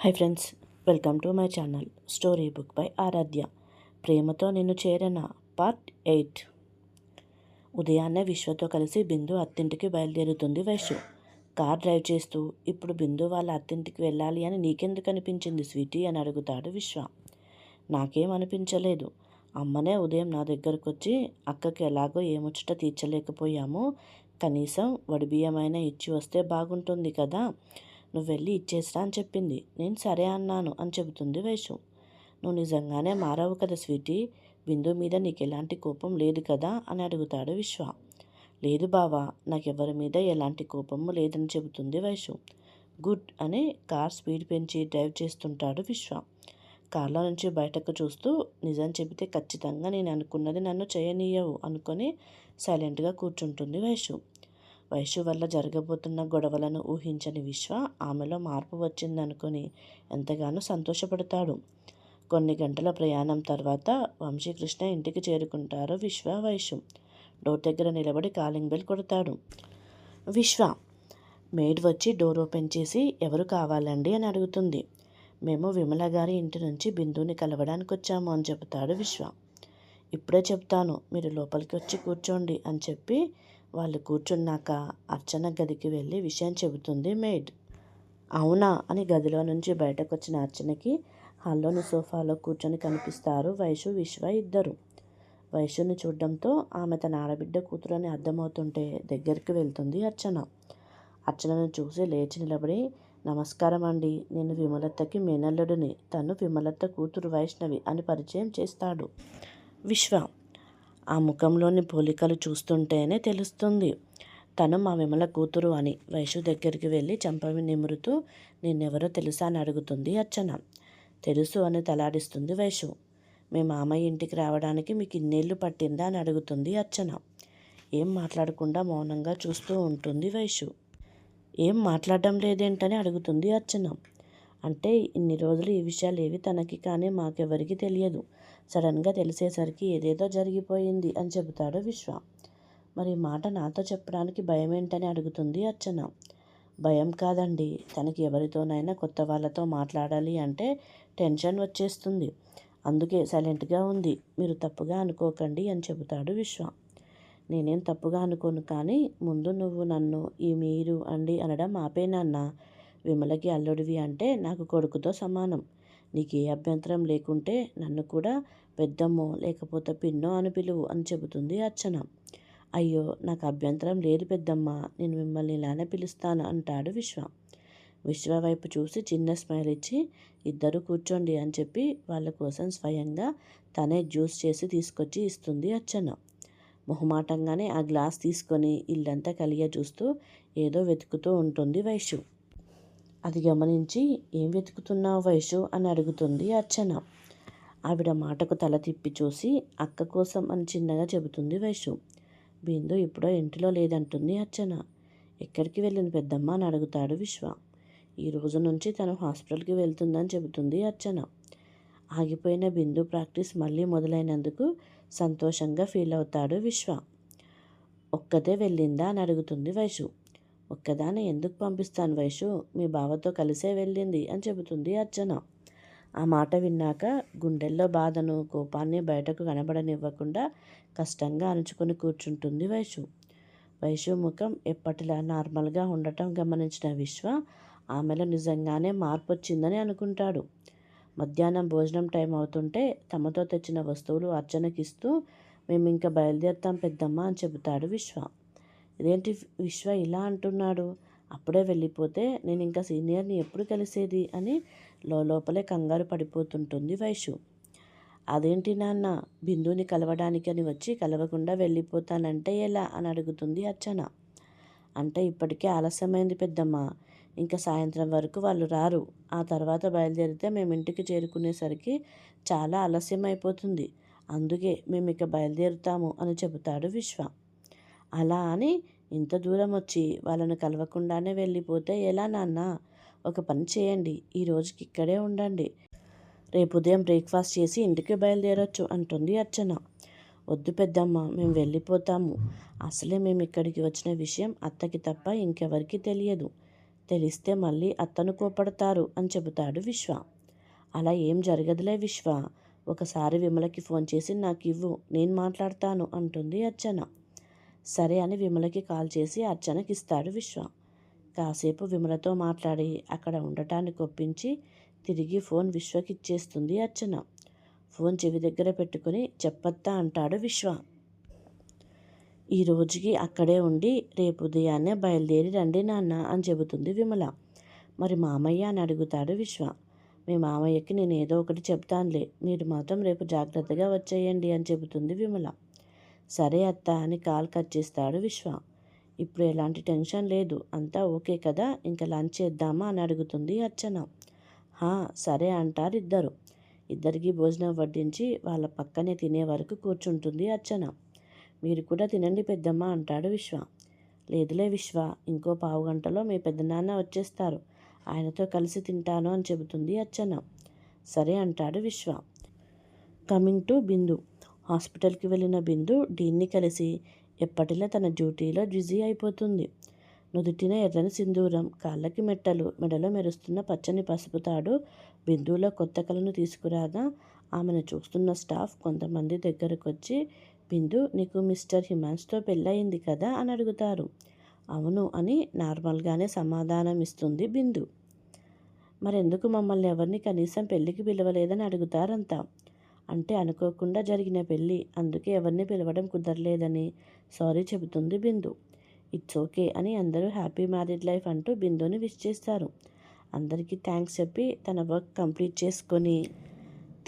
Hi friends welcome to my channel story book by Aaradhya. ప్రేమతో నిన్ను చేరన part eight. ఉదయాన్నే విశ్వతో కలిసి బిందు అత్తింటికి బయలుదేరుతుంది వైషు కార్ డ్రైవ్ చేస్తూ ఇప్పుడు బిందు వాళ్ళ అత్తింటికి వెళ్ళాలి అని నీకెందుకు అనిపించింది స్వీటీ? అని అడుగుతాడు విశ్వ. నాకేం అనిపించలేదు. అమ్మనే ఉదయం నా దగ్గరకు వచ్చి అక్కకి ఎలాగో ఏముచ్చట తీర్చలేకపోయాము. కనీసం వడిబియ్యమైనా ఇచ్చి వస్తే బాగుంటుంది కదా. నువ్వు వెళ్ళి ఇచ్చేసిరా అని చెప్పింది. నేను సరే అన్నాను అని చెబుతుంది వైషు. నువ్వు నిజంగానే మారావు కదా స్వీటీ? బిందు మీద నీకు ఎలాంటి కోపం లేదు కదా అని అడుగుతాడు విశ్వ. లేదు బావా నాకెవరి మీద ఎలాంటి కోపము లేదని చెబుతుంది వైషు. గుడ్ అని కార్ స్పీడ్ పెంచి డ్రైవ్ చేస్తుంటాడు విశ్వ. కార్లో నుంచి బయటకు చూస్తూ నిజం చెబితే ఖచ్చితంగా నేను అనుకున్నది నన్ను చేయనీయవు అనుకొని సైలెంట్గా కూర్చుంటుంది వైషు. వయసు వల్ల జరగబోతున్న గొడవలను ఊహించని విశ్వ ఆమెలో మార్పు వచ్చిందనుకుని ఎంతగానో సంతోషపడతాడు. కొన్ని గంటల ప్రయాణం తర్వాత వంశీకృష్ణ ఇంటికి చేరుకుంటారు విశ్వ వయసు. డోర్ దగ్గర నిలబడి కాలింగ్ బెల్ కొడతాడు. విశ్వ మేడ్ వచ్చి డోర్ ఓపెన్ చేసి ఎవరు కావాలండి అని అడుగుతుంది. మేము విమల గారి ఇంటి నుంచి బిందుని కలవడానికి వచ్చాము అని చెబుతాడు విశ్వ. ఇప్పుడే చెప్తాను మీరు లోపలికి వచ్చి కూర్చోండి అని చెప్పి వాళ్ళు కూర్చున్నాక అర్చన గదికి వెళ్ళి విషయం చెబుతుంది మేడ్. అవునా అని గదిలో నుంచి బయటకు వచ్చిన అర్చనకి హాల్లోని సోఫాలో కూర్చొని కనిపిస్తారు వైషు విశ్వ ఇద్దరు. వైషుని చూడడంతో ఆమె తన ఆడబిడ్డ కూతురు అని అర్థమవుతుంటే దగ్గరికి వెళ్తుంది అర్చన. అర్చనను చూసి లేచి నిలబడి నమస్కారం అండి నేను విమలత్తకి మేనల్లుడిని తను విమలత్త కూతురు వైష్ణవి అని పరిచయం చేస్తాడు. విశ్వ ఆ ముఖంలోని పోలికలు చూస్తుంటేనే తెలుస్తుంది. తను మా విమల కూతురు అని. వైషు దగ్గరికి వెళ్ళి చంపవి నిమురుతూ నిన్నెవరో తెలుసా? అని అడుగుతుంది అర్చన. తెలుసు అని తలాడిస్తుంది వైషు. మీ మామయ్య ఇంటికి రావడానికి మీకు ఇన్నేళ్ళు పట్టిందా? అని అడుగుతుంది అర్చన. ఏం మాట్లాడకుండా మౌనంగా చూస్తూ ఉంటుంది వైషు. ఏం మాట్లాడడం లేదేంటని అడుగుతుంది అర్చన. అంటే ఇన్ని రోజులు ఈ విషయాలు ఏవి తనకి కానీ మాకెవరికి తెలియదు. సడన్గా తెలిసేసరికి ఏదేదో జరిగిపోయింది అని చెబుతాడు విశ్వ. మరి మాట నాతో చెప్పడానికి భయం ఏంటని అడుగుతుంది అర్చన. భయం కాదండి. తనకి ఎవరితోనైనా కొత్త వాళ్ళతో మాట్లాడాలి అంటే టెన్షన్ వచ్చేస్తుంది. అందుకే సైలెంట్గా ఉంది. మీరు తప్పుగా అనుకోకండి అని చెబుతాడు విశ్వ. నేనేం తప్పుగా అనుకోను కానీ ముందు నువ్వు నన్ను ఈ మీరు అండి అనడం ఆపేనన్నా విమలకి అల్లుడివి అంటే నాకు కొడుకుతో సమానం. నీకు ఏ అభ్యంతరం లేకుంటే నన్ను కూడా పెద్దమ్మో లేకపోతే పిన్నో అని పిలువు అని చెబుతుంది అర్చన. అయ్యో నాకు అభ్యంతరం లేదు పెద్దమ్మ నేను మిమ్మల్ని ఇలానే పిలుస్తాను అంటాడు విశ్వ. విశ్వ వైపు చూసి చిన్న స్మైల్ ఇచ్చి ఇద్దరు కూర్చోండి అని చెప్పి వాళ్ళ కోసం స్వయంగా తనే జ్యూస్ చేసి తీసుకొచ్చి ఇస్తుంది అర్చన. మొహమాటంగానే ఆ గ్లాస్ తీసుకొని ఇల్లంతా కలియ చూస్తూ ఏదో వెతుకుతూ ఉంటుంది వైశ్యు అది గమనించి ఏం వెతుకుతున్నావు వయసు అని అడుగుతుంది అర్చన. ఆవిడ మాటకు తల తిప్పి చూసి అక్క కోసం అని చిన్నగా చెబుతుంది వయసు బిందు ఇప్పుడో ఇంటిలో లేదంటుంది అర్చన. ఎక్కడికి వెళ్ళింది పెద్దమ్మ? అని అడుగుతాడు విశ్వ. ఈ రోజు నుంచి తను హాస్పిటల్కి వెళ్తుందని చెబుతుంది అర్చన. ఆగిపోయిన బిందు ప్రాక్టీస్ మళ్ళీ మొదలైనందుకు సంతోషంగా ఫీల్ అవుతాడు విశ్వ. ఒక్కతే వెళ్ళిందా? అని అడుగుతుంది వైషు. ఒక్కదాన్ని ఎందుకు పంపిస్తాను వైషు? మీ బావతో కలిసే వెళ్ళింది అని చెబుతుంది అర్చన. ఆ మాట విన్నాక గుండెల్లో బాధను కోపాన్ని బయటకు కనబడనివ్వకుండా కష్టంగా అణుచుకొని కూర్చుంటుంది వైషు. వైషు ముఖం ఎప్పటిలా నార్మల్గా ఉండటం గమనించిన విశ్వ ఆమెలో నిజంగానే మార్పు వచ్చిందని అనుకుంటాడు. మధ్యాహ్నం భోజనం టైం అవుతుంటే తమతో తెచ్చిన వస్తువులు అర్చనకిస్తూ మేము ఇంకా బయలుదేరుతాం పెద్దమ్మ అని చెబుతాడు విశ్వ. ఇదేంటి విశ్వ ఇలా అంటున్నాడు? అప్పుడే వెళ్ళిపోతే నేను ఇంకా సీనియర్ని ఎప్పుడు కలిసేది అని లోపలే కంగారు పడిపోతుంటుంది వైషు. అదేంటి నాన్న? బిందుని కలవడానికి అని వచ్చి కలవకుండా వెళ్ళిపోతానంటే ఎలా? అని అడుగుతుంది అర్చన. అంటే ఇప్పటికే ఆలస్యమైంది పెద్దమ్మ. ఇంకా సాయంత్రం వరకు వాళ్ళు రారు. ఆ తర్వాత బయలుదేరితే మేము ఇంటికి చేరుకునేసరికి చాలా ఆలస్యం అయిపోతుంది అందుకే మేము ఇక బయలుదేరుతాము అని చెబుతాడు విశ్వ. అలా అని ఇంత దూరం వచ్చి వాళ్ళను కలవకుండానే వెళ్ళిపోతే ఎలా నాన్న? ఒక పని చేయండి ఈ రోజుకి ఇక్కడే ఉండండి. రేపు ఉదయం బ్రేక్ఫాస్ట్ చేసి ఇంటికి బయలుదేరొచ్చు అంటుంది అర్చన. వద్దు పెద్దమ్మ మేము వెళ్ళిపోతాము. అసలే మేము ఇక్కడికి వచ్చిన విషయం అత్తకి తప్ప ఇంకెవరికి తెలియదు. తెలిస్తే మళ్ళీ అత్తను కోపడతారు అని చెబుతాడు విశ్వ. అలా ఏం జరగదులే విశ్వ. ఒకసారి విమలకి ఫోన్ చేసి నాకు ఇవ్వు నేను మాట్లాడతాను అంటుంది అర్చన. సరే అని విమలకి కాల్ చేసి అర్చనకి ఇస్తాడు విశ్వ. కాసేపు విమలతో మాట్లాడి అక్కడ ఉండటానికి ఒప్పించి తిరిగి ఫోన్ విశ్వకి ఇచ్చేస్తుంది అర్చన. ఫోన్ చెవి దగ్గర పెట్టుకుని చెప్పత్తా అంటాడు విశ్వ. ఈ రోజుకి అక్కడే ఉండి రేపు ఉదయాన్నే బయలుదేరి రండి నాన్న అని చెబుతుంది విమల. మరి మామయ్య అని అడుగుతాడు విశ్వ. మీ మామయ్యకి నేను ఏదో ఒకటి చెప్తానులే మీరు మాత్రం రేపు జాగ్రత్తగా వచ్చేయండి అని చెబుతుంది విమల. సరే అత్త అని కాల్ కట్ చేస్తాడు విశ్వ. ఇప్పుడు ఎలాంటి టెన్షన్ లేదు అంతా ఓకే కదా ఇంకా లంచ్ చేద్దామా అని అడుగుతుంది అర్చన. హా సరే అంటారు ఇద్దరు. ఇద్దరికి భోజనం వడ్డించి వాళ్ళ పక్కనే తినే వరకు కూర్చుంటుంది అర్చన. మీరు కూడా తినండి పెద్దమ్మ అంటాడు విశ్వ. లేదులే విశ్వ ఇంకో పావు గంటలో మీ పెద్దనాన్న వచ్చేస్తారు. ఆయనతో కలిసి తింటాను అని చెబుతుంది అర్చన. సరే అంటాడు విశ్వ. Coming to Bindu. హాస్పిటల్కి వెళ్ళిన బిందు డీన్ని కలిసి ఎప్పటిలా తన డ్యూటీలో బిజీ అయిపోతుంది. నుదుటిన ఎర్రని సింధూరం కాళ్ళకి మెట్టలు మెడలో మెరుస్తున్న పచ్చని పసుపు తాడు బిందువులో కొత్త కళను తీసుకురాగా ఆమెను చూస్తున్న స్టాఫ్ కొంతమంది దగ్గరకు వచ్చి బిందు నీకు మిస్టర్ హిమాన్స్తో పెళ్ళయింది కదా? అని అడుగుతారు. అవును అని నార్మల్గానే సమాధానం ఇస్తుంది బిందు. మరెందుకు మమ్మల్ని ఎవరిని కనీసం పెళ్ళికి పిలవలేదని అడుగుతారంతా? అంటే అనుకోకుండా జరిగిన పెళ్ళి. అందుకే ఎవరిని పిలవడం కుదరలేదని సారీ చెబుతుంది బిందు. ఇట్స్ ఓకే అని అందరూ హ్యాపీ మ్యారీడ్ లైఫ్ అంటూ బిందుని విష్ చేస్తారు. అందరికీ థ్యాంక్స్ చెప్పి తన వర్క్ కంప్లీట్ చేసుకొని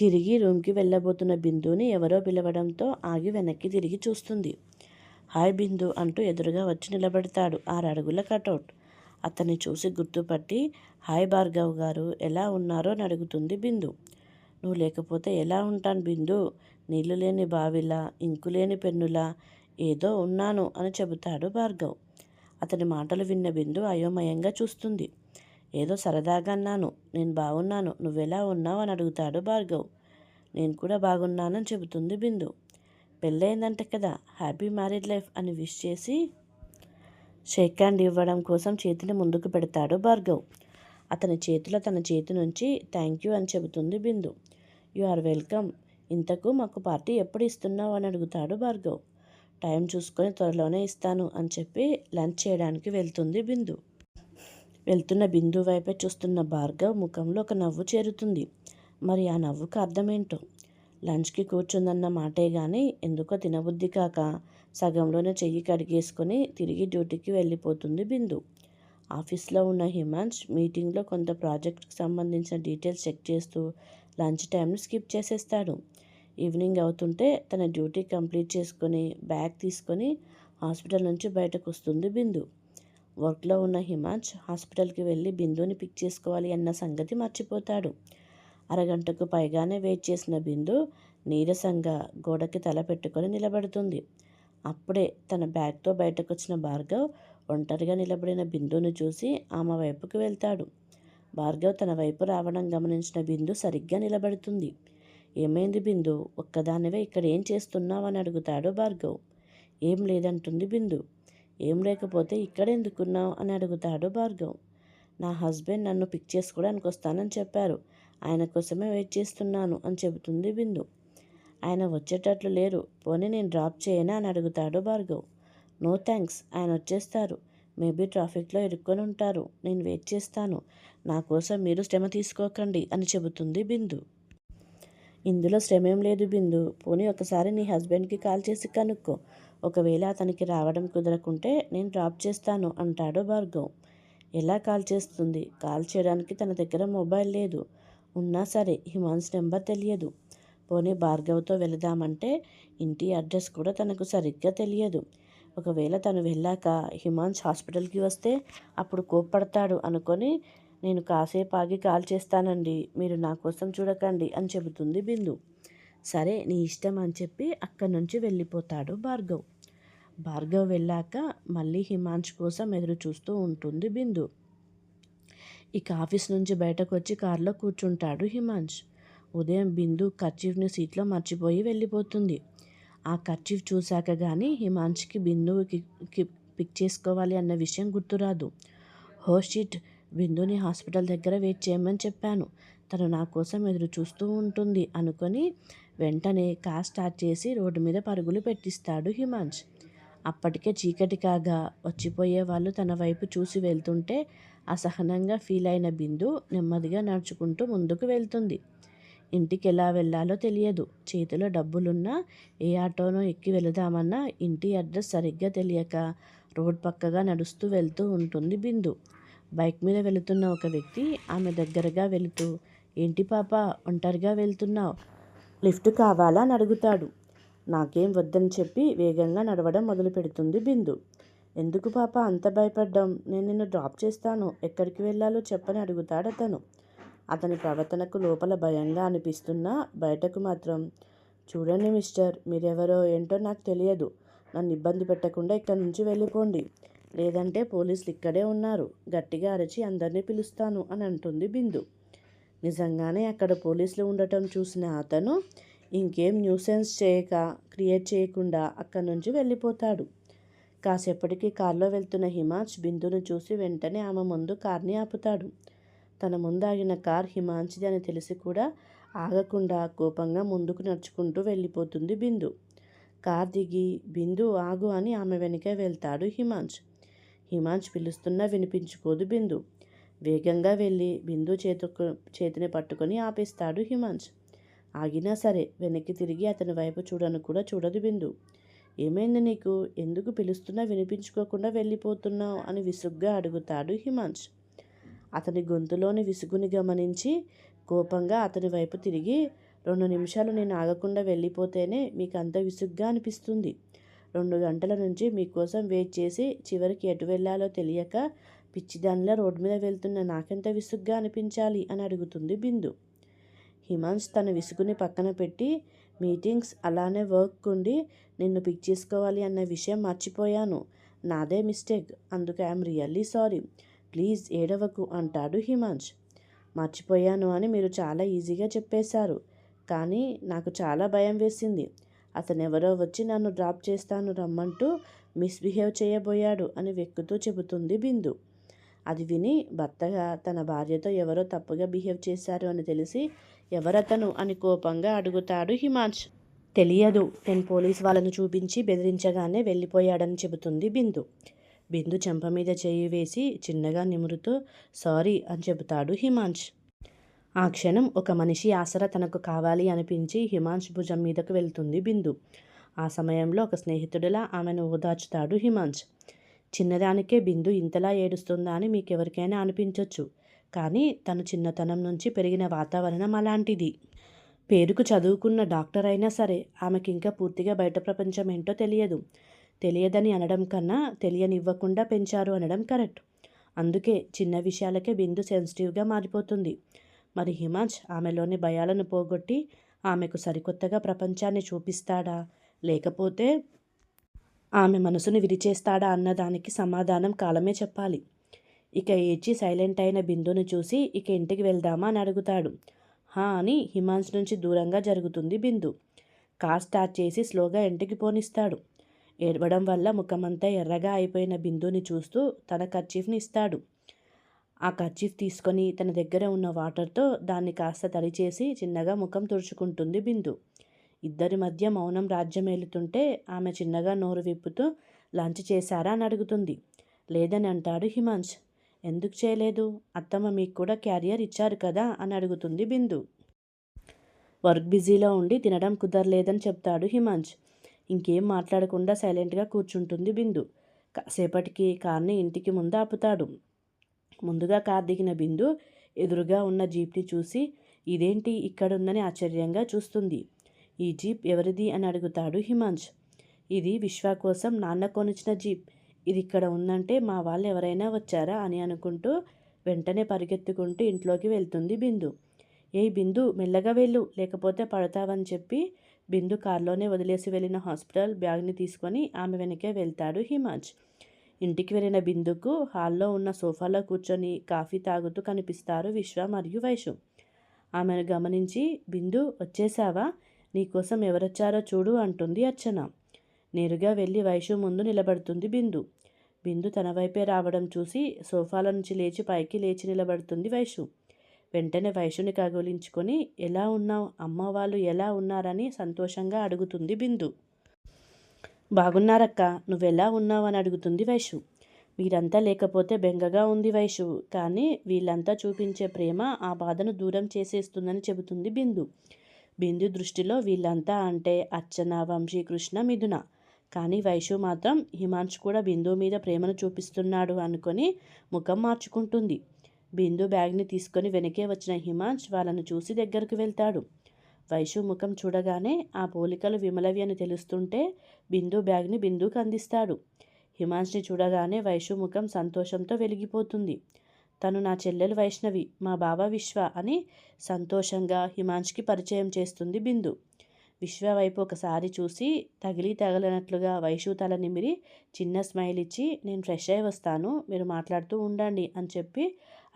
తిరిగి రూమ్కి వెళ్ళబోతున్న బిందుని ఎవరో పిలవడంతో ఆగి వెనక్కి తిరిగి చూస్తుంది. హాయ్ బిందు అంటూ ఎదురుగా వచ్చి నిలబడతాడు ఆరు అడుగుల కటౌట్ అతన్ని చూసి గుర్తుపట్టి హాయ్ భార్గవ్ గారు ఎలా ఉన్నారో అని అడుగుతుంది బిందు. నువ్వు లేకపోతే ఎలా ఉంటాను బిందు? నీళ్ళు లేని బావిలా ఇంకు లేని పెన్నులా ఏదో ఉన్నాను అని చెబుతాడు భార్గవ్. అతని మాటలు విన్న బిందు అయోమయంగా చూస్తుంది. ఏదో సరదాగా అన్నాను. నేను బాగున్నాను. నువ్వెలా ఉన్నావు అని అడుగుతాడు భార్గవ్. నేను కూడా బాగున్నానని చెబుతుంది బిందు. పెళ్ళయిందంటే కదా హ్యాపీ మ్యారీడ్ లైఫ్ అని విష్ చేసి షేక్ హ్యాండ్ ఇవ్వడం కోసం చేతిని ముందుకు పెడతాడు భార్గవ్. అతని చేతిలో తన చేతి నుంచి థ్యాంక్ యూ అని చెబుతుంది బిందు. You are welcome. ఇంతకు మాకు పార్టీ ఎప్పుడు ఇస్తున్నావు అని అడుగుతాడు భార్గవ్. టైం చూసుకొని త్వరలోనే ఇస్తాను అని చెప్పి లంచ్ చేయడానికి వెళ్తుంది బిందు. వెళ్తున్న బిందు వైపే చూస్తున్న భార్గవ్ ముఖంలో ఒక నవ్వు చేరుతుంది. మరి ఆ నవ్వుకు అర్థమేంటో? లంచ్కి కూర్చుందన్న మాటే కానీ ఎందుకో తినబుద్ధి కాక సగంలోనే చెయ్యి కడిగేసుకొని తిరిగి డ్యూటీకి వెళ్ళిపోతుంది బిందు. ఆఫీస్లో ఉన్న హిమాంష్ మీటింగ్లో కొంత ప్రాజెక్ట్కి సంబంధించిన డీటెయిల్స్ చెక్ చేస్తూ లంచ్ టైంని స్కిప్ చేసేస్తాడు. ఈవినింగ్ అవుతుంటే తన డ్యూటీ కంప్లీట్ చేసుకొని బ్యాగ్ తీసుకొని హాస్పిటల్ నుంచి బయటకు వస్తుంది బిందు. వర్క్లో ఉన్న హిమాంష్ హాస్పిటల్కి వెళ్ళి బిందుని పిక్ చేసుకోవాలి అన్న సంగతి మర్చిపోతాడు. అరగంటకు పైగానే వెయిట్ చేసిన బిందు నీరసంగా గోడకి తల పెట్టుకొని నిలబడుతుంది. అప్పుడే తన బ్యాగ్తో బయటకు వచ్చిన భార్గవ్ ఒంటరిగా నిలబడిన బిందుని చూసి ఆమె వైపుకు వెళ్తాడు. భార్గవ్ తన వైపు రావడం గమనించిన బిందు సరిగ్గా నిలబడుతుంది. ఏమైంది బిందు? ఒక్కదానివే ఇక్కడ ఏం చేస్తున్నావు అని అడుగుతాడు భార్గవ్. ఏం లేదంటుంది బిందు. ఏం లేకపోతే ఇక్కడ ఎందుకున్నావు అని అడుగుతాడు భార్గవ్. నా హస్బెండ్ నన్ను పిక్ చేసుకోవడానికి వస్తానని చెప్పారు. ఆయన కోసమే వెయిట్ చేస్తున్నాను అని చెబుతుంది బిందు. ఆయన వచ్చేటట్లు లేరు. పోనీ నేను డ్రాప్ చేయనా అని అడుగుతాడు భార్గవ్. నో థ్యాంక్స్ ఆయన వచ్చేస్తారు. మేబీ ట్రాఫిక్లో ఇరుక్కొని ఉంటారు. నేను వెయిట్ చేస్తాను. నా కోసం మీరు శ్రమ తీసుకోకండి అని చెబుతుంది బిందు. ఇందులో శ్రమ ఏం లేదు బిందు. పోనీ ఒకసారి నీ హస్బెండ్కి కాల్ చేసి కనుక్కో. ఒకవేళ అతనికి రావడం కుదరకుంటే నేను డ్రాప్ చేస్తాను అంటాడు భార్గవ్. ఎలా కాల్ చేస్తుంది? కాల్ చేయడానికి తన దగ్గర మొబైల్ లేదు. ఉన్నా సరే హిమాన్స్ నెంబర్ తెలియదు. పోనీ భార్గవ్తో వెళదామంటే ఇంటి అడ్రస్ కూడా తనకు సరిగ్గా తెలియదు. ఒకవేళ తను వెళ్ళాక హిమాన్స్ హాస్పిటల్కి వస్తే అప్పుడు కోప్పడతాడు అనుకొని నేను కాసేపు ఆగి కాల్ చేస్తానండి. మీరు నా కోసం చూడకండి అని చెబుతుంది బిందు. సరే నీ ఇష్టం అని చెప్పి అక్కడి నుంచి వెళ్ళిపోతాడు భార్గవ్. భార్గవ్ వెళ్ళాక మళ్ళీ హిమాంష్ కోసం ఎదురు చూస్తూ ఉంటుంది బిందు. ఇక ఆఫీస్ నుంచి బయటకు వచ్చి కారులో కూర్చుంటాడు హిమాంష్ ఉదయం బిందు కర్చీఫ్ని సీట్లో మర్చిపోయి వెళ్ళిపోతుంది. ఆ కర్చీఫ్ చూశాక కానీ హిమాంష్కి బిందువుకి పిక్ చేసుకోవాలి అన్న విషయం గుర్తురాదు. Oh shit! బిందుని హాస్పిటల్ దగ్గర వెయిట్ చేయమని చెప్పాను. తను నా కోసం ఎదురు చూస్తూ ఉంటుంది అనుకొని వెంటనే కార్ స్టార్ట్ చేసి రోడ్డు మీద పరుగులు పెట్టిస్తాడు హిమాంష్ అప్పటికే చీకటి కాగా వచ్చిపోయే వాళ్ళు తన వైపు చూసి వెళ్తుంటే అసహనంగా ఫీల్ అయిన బిందు నెమ్మదిగా నడుచుకుంటూ ముందుకు వెళ్తుంది. ఇంటికి ఎలా వెళ్ళాలో తెలియదు. చేతిలో డబ్బులున్నా ఏ ఆటోనో ఎక్కి వెళదామన్నా ఇంటి అడ్రస్ సరిగ్గా తెలియక రోడ్ పక్కగా నడుస్తూ వెళ్తూ ఉంటుంది బిందు. బైక్ మీద వెళుతున్న ఒక వ్యక్తి ఆమె దగ్గరగా వెళుతూ ఏంటి పాప ఒంటరిగా వెళ్తున్నావు? లిఫ్ట్ కావాలా? అని అడుగుతాడు. నాకేం వద్దని చెప్పి వేగంగా నడవడం మొదలు పెడుతుంది బిందు. ఎందుకు పాప అంత భయపడ్డాం? నేను నిన్ను డ్రాప్ చేస్తాను. ఎక్కడికి వెళ్ళాలో చెప్పని అడుగుతాడు అతను. అతని ప్రవర్తనకు లోపల భయంగా అనిపిస్తున్నా బయటకు మాత్రం చూడండి మిస్టర్ మీరెవరో ఏంటో నాకు తెలియదు. నన్ను ఇబ్బంది పెట్టకుండా ఇక్కడి నుంచి వెళ్ళిపోండి. లేదంటే పోలీసులు ఇక్కడే ఉన్నారు. గట్టిగా అరచి అందరినీ పిలుస్తాను అని అంటుంది బిందు. నిజంగానే అక్కడ పోలీసులు ఉండటం చూసిన అతను ఇంకేం న్యూసెన్స్ చేయక క్రియేట్ చేయకుండా అక్కడి నుంచి వెళ్ళిపోతాడు. కాసేపటికి కారులో వెళ్తున్న హిమాంష్ బిందును చూసి వెంటనే ఆమె ముందు కార్ని ఆపుతాడు. తన ముందు ఆగిన కార్ హిమాంచిది అని తెలిసి కూడా ఆగకుండా కోపంగా ముందుకు నడుచుకుంటూ వెళ్ళిపోతుంది బిందు. కార్ దిగి బిందు ఆగు అని ఆమె వెనుక వెళ్తాడు హిమాంష్ హిమాంష్ పిలుస్తున్నా వినిపించుకోదు బిందు. వేగంగా వెళ్ళి బిందు చేతుకు చేతిని పట్టుకొని ఆపేస్తాడు హిమాంష్ ఆగినా సరే వెనక్కి తిరిగి అతని వైపు చూడను కూడా చూడదు బిందు. ఏమైంది నీకు? ఎందుకు పిలుస్తున్నా వినిపించుకోకుండా వెళ్ళిపోతున్నావు? అని విసుగ్గా అడుగుతాడు హిమాంష్ అతని గొంతులోని విసుగుని గమనించి కోపంగా అతని వైపు తిరిగి రెండు నిమిషాలు నేను ఆగకుండా వెళ్ళిపోతేనే మీకు అంత విసుగ్గా అనిపిస్తుంది. రెండు గంటల నుంచి మీకోసం వెయిట్ చేసి చివరికి ఎటు వెళ్ళాలో తెలియక పిచ్చిదానిలా రోడ్డు మీద వెళ్తున్న నాకెంత విసుగ్గా అనిపించాలి అని అడుగుతుంది బిందు. హిమాన్స్ తన విసుగుని పక్కన పెట్టి మీటింగ్స్ అలానే వర్క్ ఉండి నిన్ను పిక్ చేసుకోవాలి అన్న విషయం మర్చిపోయాను. నాదే మిస్టేక్. అందుకు ఐఎమ్ రియల్లీ సారీ. ప్లీజ్ ఏడవకు అంటాడు హిమాంష్ మర్చిపోయాను అని మీరు చాలా ఈజీగా చెప్పేశారు. కానీ నాకు చాలా భయం వేసింది. అతను ఎవరో వచ్చి నన్ను డ్రాప్ చేస్తాను రమ్మంటూ మిస్బిహేవ్ చేయబోయాడు అని వెక్కుతూ చెబుతుంది బిందు. అది విని భర్తగా తన భార్యతో ఎవరో తప్పుగా బిహేవ్ చేశారు అని తెలిసి ఎవరతను అని కోపంగా అడుగుతాడు హిమాంష్ తెలియదు నేను పోలీస్ వాళ్ళను చూపించి బెదిరించగానే వెళ్ళిపోయాడని చెబుతుంది బిందు. బిందు చెంప మీద చేయి వేసి చిన్నగా నిమురుతూ సారీ అని చెబుతాడు హిమాంష్ ఆ క్షణం ఒక మనిషి ఆసరా తనకు కావాలి అనిపించి హిమాంష్ భుజం మీదకు వెళ్తుంది బిందు. ఆ సమయంలో ఒక స్నేహితుడిలా ఆమెను ఓదార్చుతాడు హిమాంష్ చిన్నదానికే బిందు ఇంతలా ఏడుస్తుందా అని మీకెవరికైనా అనిపించవచ్చు కానీ తను చిన్నతనం నుంచి పెరిగిన వాతావరణం అలాంటిది. పేరుకు చదువుకున్న డాక్టర్ అయినా సరే ఆమెకి ఇంకా పూర్తిగా బయట ప్రపంచం ఏంటో తెలియదు. తెలియదని అనడం కన్నా తెలియనివ్వకుండా పెంచారు అనడం కరెక్ట్. అందుకే చిన్న విషయాలకే బిందు సెన్సిటివ్గా మారిపోతుంది. మరి హిమాంష్ ఆమెలోని భయాలను పోగొట్టి ఆమెకు సరికొత్తగా ప్రపంచాన్ని చూపిస్తాడా? లేకపోతే ఆమె మనసును విరిచేస్తాడా అన్నదానికి సమాధానం కాలమే చెప్పాలి. ఇక ఏడ్చి సైలెంట్ అయిన బిందును చూసి ఇక ఇంటికి వెళ్దామా అని అడుగుతాడు. హా అని హిమాన్స్ నుంచి దూరంగా జరుగుతుంది బిందు. కార్ స్టార్ట్ చేసి స్లోగా ఇంటికి పోనిస్తాడు. ఏడవడం వల్ల ముఖమంతా ఎర్రగా అయిపోయిన బిందుని చూస్తూ తన కర్చీఫ్ని ఇస్తాడు. ఆ కర్చీఫ్ తీసుకొని తన దగ్గర ఉన్న వాటర్తో దాన్ని కాస్త తడిచేసి చిన్నగా ముఖం తుడుచుకుంటుంది బిందు. ఇద్దరి మధ్య మౌనం రాజ్యమేలుతుంటే ఆమె చిన్నగా నోరు విప్పుతూ లంచ్ చేశారా? అని అడుగుతుంది. లేదని అంటాడు హిమాంష్ ఎందుకు చేయలేదు? అత్తమ్మ మీకు కూడా క్యారియర్ ఇచ్చారు కదా? అని అడుగుతుంది బిందు. వర్క్ బిజీలో ఉండి తినడం కుదరలేదని చెప్తాడు హిమాంష్ ఇంకేం మాట్లాడకుండా సైలెంట్గా కూర్చుంటుంది బిందు. కాసేపటికి కార్ని ఇంటికి ముందు ఆపుతాడు. ముందుగా కార్ దిగిన బిందు ఎదురుగా ఉన్న జీప్ని చూసి ఇదేంటి ఇక్కడుందని ఆశ్చర్యంగా చూస్తుంది. ఈ జీప్ ఎవరిది? అని అడుగుతాడు హిమాంష్ ఇది విశ్వ కోసం నాన్న కొనిచ్చిన జీప్. ఇది ఇక్కడ ఉందంటే మా వాళ్ళు ఎవరైనా వచ్చారా? అని అనుకుంటూ వెంటనే పరిగెత్తుకుంటూ ఇంట్లోకి వెళ్తుంది బిందు. ఏ బిందు మెల్లగా వెళ్ళు లేకపోతే పడతావని చెప్పి బిందు కారులోనే వదిలేసి వెళ్ళిన హాస్పిటల్ బ్యాగ్ని తీసుకొని ఆమె వెనకే వెళ్తాడు హిమాజ్ ఇంటికి వెళ్ళిన బిందుకు హాల్లో ఉన్న సోఫాలో కూర్చొని కాఫీ తాగుతూ కనిపిస్తారు విశ్వ మరియు వైషు ఆమెను గమనించి బిందు వచ్చేసావా? నీకోసం ఎవరొచ్చారో చూడు అంటుంది అర్చన. నేరుగా వెళ్ళి వైషు ముందు నిలబడుతుంది బిందు. బిందు తన వైపే రావడం చూసి సోఫాల నుంచి లేచి పైకి లేచి నిలబడుతుంది వైషు వెంటనే వైషుని కగులించుకొని ఎలా ఉన్నావు? అమ్మ వాళ్ళు ఎలా ఉన్నారని సంతోషంగా అడుగుతుంది బిందు. బాగున్నారక్క నువ్వెలా ఉన్నావు అని అడుగుతుంది వైషు. వీరంతా లేకపోతే బెంగగా ఉంది వైషు కానీ వీళ్ళంతా చూపించే ప్రేమ ఆ బాధను దూరం చేసేస్తుందని చెబుతుంది బిందు. బిందు దృష్టిలో వీళ్ళంతా అంటే అర్చన వంశీ కృష్ణ మిథున. కానీ వైషు మాత్రం హిమాంశు కూడా బిందు మీద ప్రేమను చూపిస్తున్నాడు అనుకొని ముఖం మార్చుకుంటుంది. బిందు బ్యాగ్ని తీసుకొని వెనకే వచ్చిన హిమాంశ్ వాళ్ళను చూసి దగ్గరకు వెళ్తాడు. వైషు ముఖం చూడగానే ఆ పోలికలు విమలవి అని తెలుస్తుంటే బిందు బ్యాగ్ని బిందుకు అందిస్తాడు. హిమాన్స్ని చూడగానే వైషు ముఖం సంతోషంతో వెలిగిపోతుంది. తను నా చెల్లెలు వైష్ణవి మా బావ విశ్వ అని సంతోషంగా హిమాంష్కి పరిచయం చేస్తుంది బిందు. విశ్వ వైపు ఒకసారి చూసి తగిలి తగలనట్లుగా వైషు తల నిమిరి చిన్న స్మైల్ ఇచ్చి నేను ఫ్రెష్ అయి వస్తాను మీరు మాట్లాడుతూ ఉండండి అని చెప్పి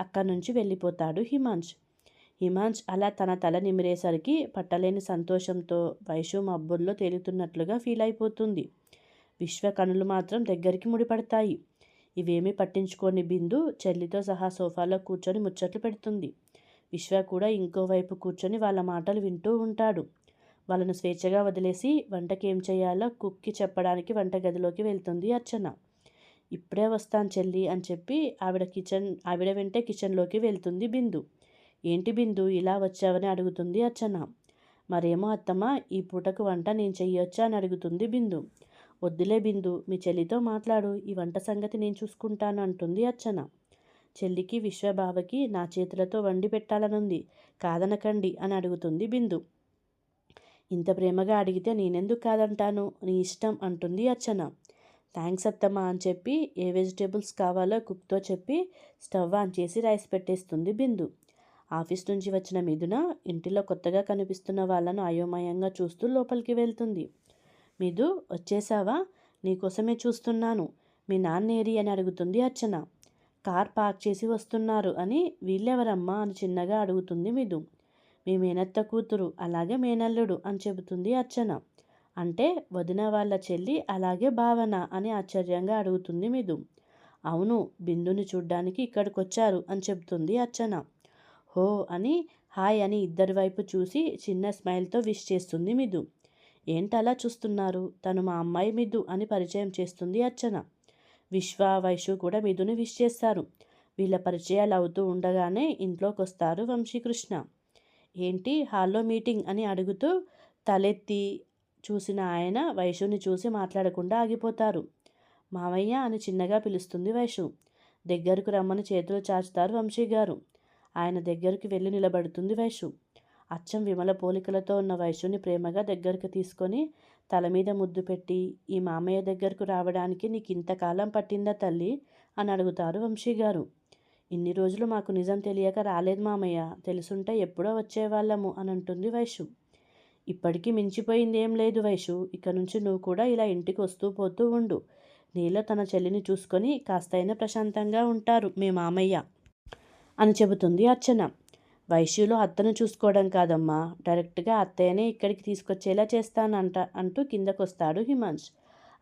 అక్కడి నుంచి వెళ్ళిపోతాడు హిమాంష్ హిమాంష్ అలా తన తల నిమిరేసరికి పట్టలేని సంతోషంతో వైషు మబ్బుల్లో తేలుతున్నట్లుగా ఫీల్ అయిపోతుంది. విశ్వ కనులు మాత్రం దగ్గరికి ముడిపడతాయి. ఇవేమీ పట్టించుకోని బిందు చెల్లితో సహా సోఫాలో కూర్చొని ముచ్చట్లు పెడుతుంది. విశ్వ కూడా ఇంకోవైపు కూర్చొని వాళ్ళ మాటలు వింటూ ఉంటాడు. వాళ్ళను స్వేచ్ఛగా వదిలేసి వంటకి ఏం చేయాలో కుక్కి చెప్పడానికి వంటగదిలోకి వెళ్తుంది అర్చన. ఇప్పుడే వస్తాను చెల్లి అని చెప్పి ఆవిడ కిచెన్ ఆవిడ వెంటే కిచెన్లోకి వెళ్తుంది బిందు. ఏంటి బిందు ఇలా వచ్చావని అడుగుతుంది అర్చన మరేమో అత్తమ్మ ఈ పూటకు వంట నేను చెయ్యొచ్చా అని అడుగుతుంది బిందు. వద్దులే బిందు మీ చెల్లితో మాట్లాడు ఈ వంట సంగతి నేను చూసుకుంటాను అంటుంది అర్చన చెల్లికి విశ్వబావకి నా చేతులతో వండి పెట్టాలనుంది. కాదనకండి అని అడుగుతుంది బిందు. ఇంత ప్రేమగా అడిగితే నేనెందుకు కాదంటాను? నీ ఇష్టం అంటుంది అర్చన థ్యాంక్స్ అత్తమ్మ అని చెప్పి ఏ వెజిటేబుల్స్ కావాలో కుక్తో చెప్పి స్టవ్ ఆన్ చేసి రైస్ పెట్టేస్తుంది బిందు. ఆఫీస్ నుంచి వచ్చిన మిథున ఇంటిలో కొత్తగా కనిపిస్తున్న వాళ్ళను అయోమయంగా చూస్తూ లోపలికి వెళ్తుంది. మిథు వచ్చేసావా నీకోసమే చూస్తున్నాను. మీ నాన్నేరి అని అడుగుతుంది అర్చన. కార్ పార్క్ చేసి వస్తున్నారు అని వీళ్ళెవరమ్మా అని చిన్నగా అడుగుతుంది మిథు. మీ మేనత్త కూతురు అలాగే మేనల్లుడు అని చెబుతుంది అర్చన. అంటే వదిన వాళ్ళ చెల్లి అలాగే భావన అని ఆశ్చర్యంగా అడుగుతుంది మిథు. అవును బిందుని చూడ్డానికి ఇక్కడికి వచ్చారు అని చెబుతుంది అర్చన. హో అని హాయ్ అని ఇద్దరి వైపు చూసి చిన్న స్మైల్తో విష్ చేస్తుంది మిదు ఏంటలా చూస్తున్నారు? తను మా అమ్మాయి మిదు అని పరిచయం చేస్తుంది అర్చన. విశ్వ వైషు కూడా మిథుని విష్ చేస్తారు. వీళ్ళ పరిచయాలు అవుతూ ఉండగానే ఇంట్లోకి వస్తారు వంశీకృష్ణ. ఏంటి హాల్లో మీటింగ్ అని అడుగుతూ తలెత్తి చూసిన ఆయన వైషుని చూసి మాట్లాడకుండా ఆగిపోతారు. మావయ్య అని చిన్నగా పిలుస్తుంది వైషు. దగ్గరకు రమ్మని చేతులు చాచుతారు వంశీ గారు. ఆయన దగ్గరికి వెళ్ళి నిలబడుతుంది వైషు. అచ్చం విమల పోలికలతో ఉన్న వైషుని ప్రేమగా దగ్గరకు తీసుకొని తల మీద ముద్దు పెట్టి ఈ మామయ్య దగ్గరకు రావడానికి నీకు ఇంతకాలం పట్టిందా తల్లి అని అడుగుతారు వంశీ గారు ఇన్ని రోజులు మాకు నిజం తెలియక రాలేదు మామయ్య. తెలుసుంటే ఎప్పుడో వచ్చేవాళ్ళము అని అంటుంది వైషు. ఇప్పటికీ మించిపోయింది ఏం లేదు వైషు. ఇక నుంచి నువ్వు కూడా ఇలా ఇంటికి వస్తూ పోతూ ఉండు. నీలో తన చెల్లిని చూసుకొని కాస్తైనా ప్రశాంతంగా ఉంటారు మీ మామయ్య. అని చెబుతుంది అర్చన. వైశ్యులు అత్తను చూసుకోవడం కాదమ్మా. డైరెక్ట్గా అత్తయ్యనే ఇక్కడికి తీసుకొచ్చేలా చేస్తానంట అంటూ కిందకొస్తాడు హిమాంష్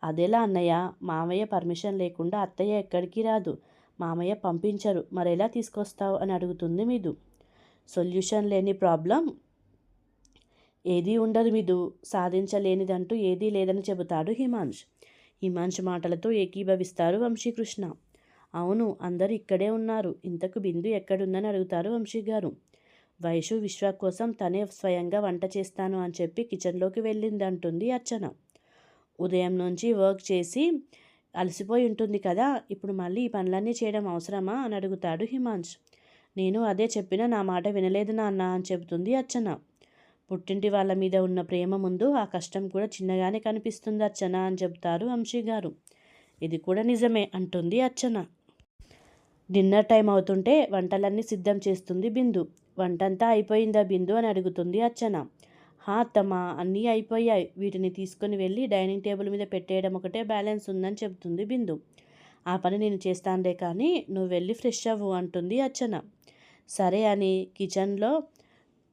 అదేలా అన్నయ్య మామయ్య పర్మిషన్ లేకుండా అత్తయ్య ఎక్కడికి రాదు. మామయ్య పంపించరు. మరెలా తీసుకొస్తావు అని అడుగుతుంది మీదు సొల్యూషన్ లేని ప్రాబ్లం? ఏదీ ఉండదు మీదు సాధించలేనిదంటూ ఏదీ లేదని చెబుతాడు హిమాంష్ హిమాంష్ మాటలతో ఏకీభవిస్తారు వంశీకృష్ణ. అవును అందరు ఇక్కడే ఉన్నారు. ఇంతకు బిందు ఎక్కడుందని అడుగుతారు వంశీ గారు. వైషు విశ్వ కోసం తనే స్వయంగా వంట చేస్తాను అని చెప్పి కిచెన్లోకి వెళ్ళిందంటుంది అర్చన. ఉదయం నుంచి వర్క్ చేసి అలసిపోయి ఉంటుంది కదా ఇప్పుడు మళ్ళీ ఈ పనులన్నీ చేయడం అవసరమా అని అడుగుతాడు హిమాంష్ నేను అదే చెప్పినా నా మాట వినలేదు నాన్న అని చెబుతుంది అర్చన. పుట్టింటి వాళ్ళ మీద ఉన్న ప్రేమ ముందు ఆ కష్టం కూడా చిన్నగానే కనిపిస్తుంది అర్చన అని చెబుతారు వంశీ గారు. ఇది కూడా నిజమే అంటుంది అర్చన. డిన్నర్ టైం అవుతుంటే వంటలన్నీ సిద్ధం చేస్తుంది బిందు. వంటంతా అయిపోయిందా బిందు అని అడుగుతుంది అర్చన. హా అత్తమ్మ అన్నీ అయిపోయాయి. వీటిని తీసుకొని వెళ్ళి డైనింగ్ టేబుల్ మీద పెట్టేయడం ఒకటే బ్యాలెన్స్ ఉందని చెబుతుంది బిందు. ఆ పని నేను చేస్తానులే కానీ నువ్వు వెళ్ళి ఫ్రెష్ అవ్వు అంటుంది అర్చన. సరే అని కిచెన్లో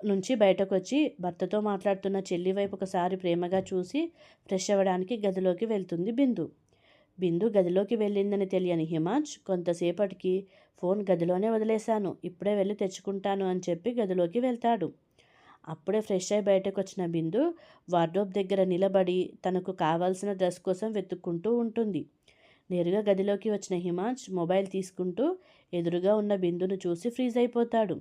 నుంచి బయటకు వచ్చి భర్తతో మాట్లాడుతున్న చెల్లి వైపు ఒకసారి ప్రేమగా చూసి ఫ్రెష్ అవ్వడానికి గదిలోకి వెళ్తుంది బిందు. బిందు గదిలోకి వెళ్ళిందని తెలియని హిమాంష్ కొంతసేపటికి ఫోన్ గదిలోనే వదిలేశాను. ఇప్పుడే వెళ్ళి తెచ్చుకుంటాను అని చెప్పి గదిలోకి వెళ్తాడు. అప్పుడే ఫ్రెష్ అయి బయటకు వచ్చిన బిందు వార్డ్రోబ్ దగ్గర నిలబడి తనకు కావాల్సిన డ్రెస్ కోసం వెతుక్కుంటూ ఉంటుంది. నేరుగా గదిలోకి వచ్చిన హిమాంష్ మొబైల్ తీసుకుంటూ ఎదురుగా ఉన్న బిందును చూసి ఫ్రీజ్ అయిపోతాడు.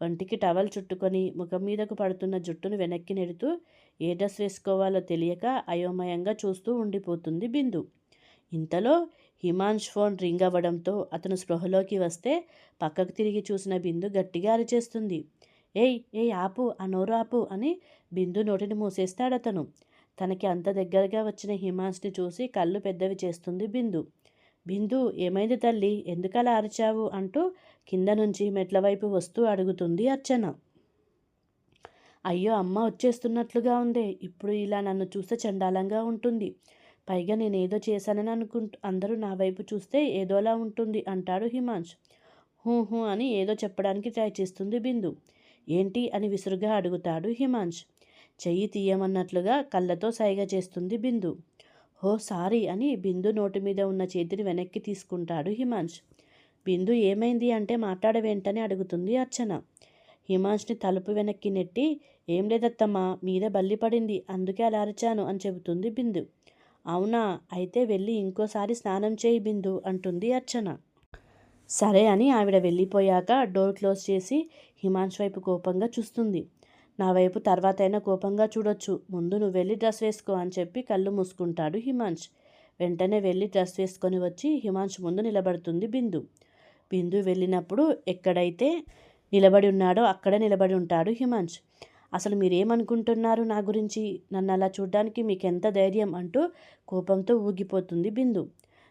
వంటికి టవల్ చుట్టుకొని ముఖం మీదకు పడుతున్న జుట్టును వెనక్కి నెడుతూ ఏ డ్రెస్ వేసుకోవాలో తెలియక అయోమయంగా చూస్తూ ఉండిపోతుంది బిందు. ఇంతలో హిమాంష్ ఫోన్ రింగ్ అవ్వడంతో అతను స్పృహలోకి వస్తే పక్కకు తిరిగి చూసిన బిందు గట్టిగా అరిచేస్తుంది. ఏయ్ ఏయ్ ఆపు ఆ నోరు ఆపు అని బిందు నోటిని మూసేస్తాడు అతను తనకి అంత దగ్గరగా వచ్చిన హిమాంష్ని చూసి కళ్ళు పెద్దవి చేస్తుంది బిందు. బిందు ఏమైంది తల్లి? ఎందుకలా అరిచావు? అంటూ కింద నుంచి మెట్ల వైపు వస్తూ అడుగుతుంది అర్చన. అయ్యో అమ్మ వచ్చేస్తున్నట్లుగా ఉంది. ఇప్పుడు ఇలా నన్ను చూస్తే చండాలంగా ఉంటుంది. పైగా నేనేదో చేశానని అనుకుంటూ అందరూ నా వైపు చూస్తే ఏదోలా ఉంటుంది అంటాడు హిమాంష్ హూ హూ అని ఏదో చెప్పడానికి ట్రై చేస్తుంది బిందు. ఏంటి అని విసురుగా అడుగుతాడు హిమాంష్ చెయ్యి తీయమన్నట్లుగా కళ్ళతో సైగ చేస్తుంది బిందు. హో సారీ అని బిందు నోటి మీద ఉన్న చేతిని వెనక్కి తీసుకుంటాడు హిమాంష్ బిందు ఏమైంది అంటే మాట్లాడవేంటని అడుగుతుంది అర్చన. హిమాంష్ని తలుపు వెనక్కి నెట్టి ఏం లేదత్తమ్మా మీద బల్లి పడింది అందుకే అలా అరిచాను అని చెబుతుంది బిందు. అవునా? అయితే వెళ్ళి ఇంకోసారి స్నానం చేయి బిందు అంటుంది అర్చన. సరే అని ఆవిడ వెళ్ళిపోయాక డోర్ క్లోజ్ చేసి హిమాంష్ వైపు కోపంగా చూస్తుంది. నా వైపు తర్వాతైనా కోపంగా చూడొచ్చు. ముందు నువ్వు వెళ్ళి డ్రెస్ వేసుకో అని చెప్పి కళ్ళు మూసుకుంటాడు హిమాంష్ వెంటనే వెళ్ళి డ్రెస్ వేసుకొని వచ్చి హిమాంష్ ముందు నిలబడుతుంది బిందు. బిందు వెళ్ళినప్పుడు ఎక్కడైతే నిలబడి ఉన్నాడో అక్కడే నిలబడి ఉంటాడు హిమాంష్ అసలు మీరేమనుకుంటున్నారు నా గురించి? నన్ను అలా చూడ్డానికి మీకు ఎంత ధైర్యం? అంటూ కోపంతో ఊగిపోతుంది బిందు.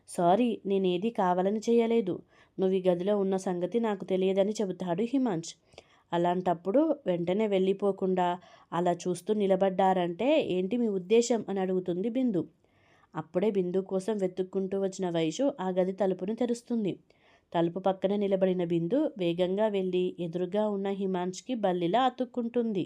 సారీ నేనేది కావాలని చేయలేదు నువ్వు ఈ గదిలో ఉన్న సంగతి నాకు తెలియదని చెబుతాడు హిమాంష్ అలాంటప్పుడు వెంటనే వెళ్ళిపోకుండా అలా చూస్తూ నిలబడ్డారంటే ఏంటి మీ ఉద్దేశం? అని అడుగుతుంది బిందు. అప్పుడే బిందు కోసం వెతుక్కుంటూ వచ్చిన వైషు ఆ గది తలుపును తెరుస్తుంది. తలుపు పక్కన నిలబడిన బిందు వేగంగా వెళ్ళి ఎదురుగా ఉన్న హిమాంష్కి బల్లిలా అతుక్కుంటుంది.